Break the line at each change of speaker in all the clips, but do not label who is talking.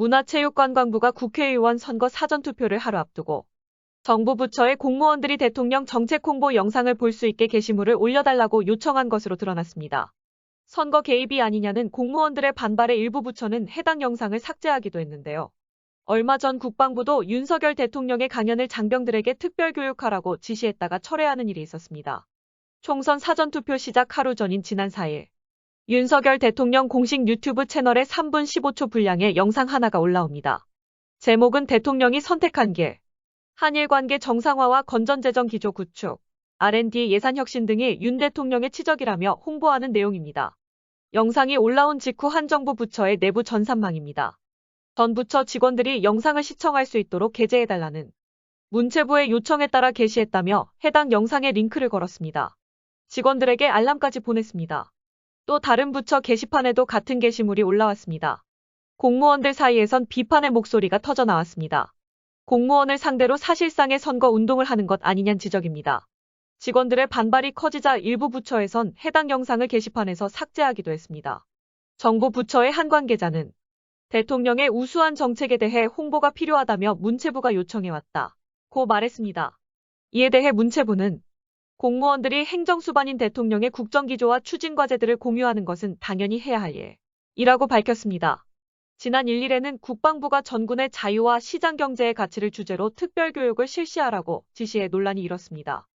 문화체육관광부가 국회의원 선거 사전투표를 하루 앞두고 정부 부처의 공무원들이 대통령 정책 홍보 영상을 볼 수 있게 게시물을 올려달라고 요청한 것으로 드러났습니다. 선거 개입이 아니냐는 공무원들의 반발에 일부 부처는 해당 영상을 삭제하기도 했는데요. 얼마 전 국방부도 윤석열 대통령의 강연을 장병들에게 특별교육하라고 지시했다가 철회하는 일이 있었습니다. 총선 사전투표 시작 하루 전인 지난 4일 윤석열 대통령 공식 유튜브 채널에 3분 15초 분량의 영상 하나가 올라옵니다. 제목은 대통령이 선택한 길, 한일 관계 정상화와 건전재정 기조 구축, R&D 예산 혁신 등이 윤 대통령의 치적이라며 홍보하는 내용입니다. 영상이 올라온 직후 한 정부 부처의 내부 전산망입니다. 전 부처 직원들이 영상을 시청할 수 있도록 게재해달라는 문체부의 요청에 따라 게시했다며 해당 영상에 링크를 걸었습니다. 직원들에게 알람까지 보냈습니다. 또 다른 부처 게시판에도 같은 게시물이 올라왔습니다. 공무원들 사이에선 비판의 목소리가 터져 나왔습니다. 공무원을 상대로 사실상의 선거 운동을 하는 것 아니냐는 지적입니다. 직원들의 반발이 커지자 일부 부처에선 해당 영상을 게시판에서 삭제하기도 했습니다. 정부 부처의 한 관계자는 대통령의 우수한 정책에 대해 홍보가 필요하다며 문체부가 요청해왔다. 고 말했습니다. 이에 대해 문체부는 공무원들이 행정수반인 대통령의 국정기조와 추진과제들을 공유하는 것은 당연히 해야 할 일이라고 밝혔습니다. 지난 1일에는 국방부가 전군의 자유와 시장경제의 가치를 주제로 특별교육을 실시하라고 지시해 논란이 일었습니다.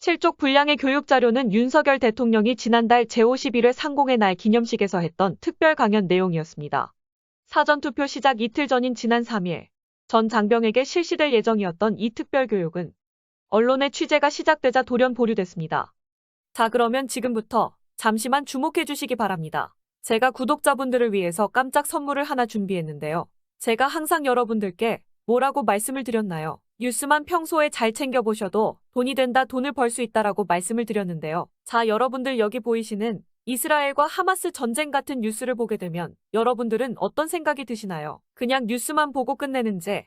7쪽 분량의 교육 자료는 윤석열 대통령이 지난달 제51회 상공의 날 기념식에서 했던 특별 강연 내용이었습니다. 사전투표 시작 이틀 전인 지난 3일 전 장병에게 실시될 예정이었던 이 특별교육은 언론의 취재가 시작되자 돌연 보류됐습니다. 자 그러면 지금부터 잠시만 주목해 주시기 바랍니다. 제가 구독자분들을 위해서 깜짝 선물을 하나 준비했는데요. 제가 항상 여러분들께 뭐라고 말씀을 드렸나요? 뉴스만 평소에 잘 챙겨보셔도 돈이 된다 돈을 벌 수 있다라고 말씀을 드렸는데요. 자 여러분들 여기 보이시는 이스라엘과 하마스 전쟁 같은 뉴스를 보게 되면 여러분들은 어떤 생각이 드시나요? 그냥 뉴스만 보고 끝내는지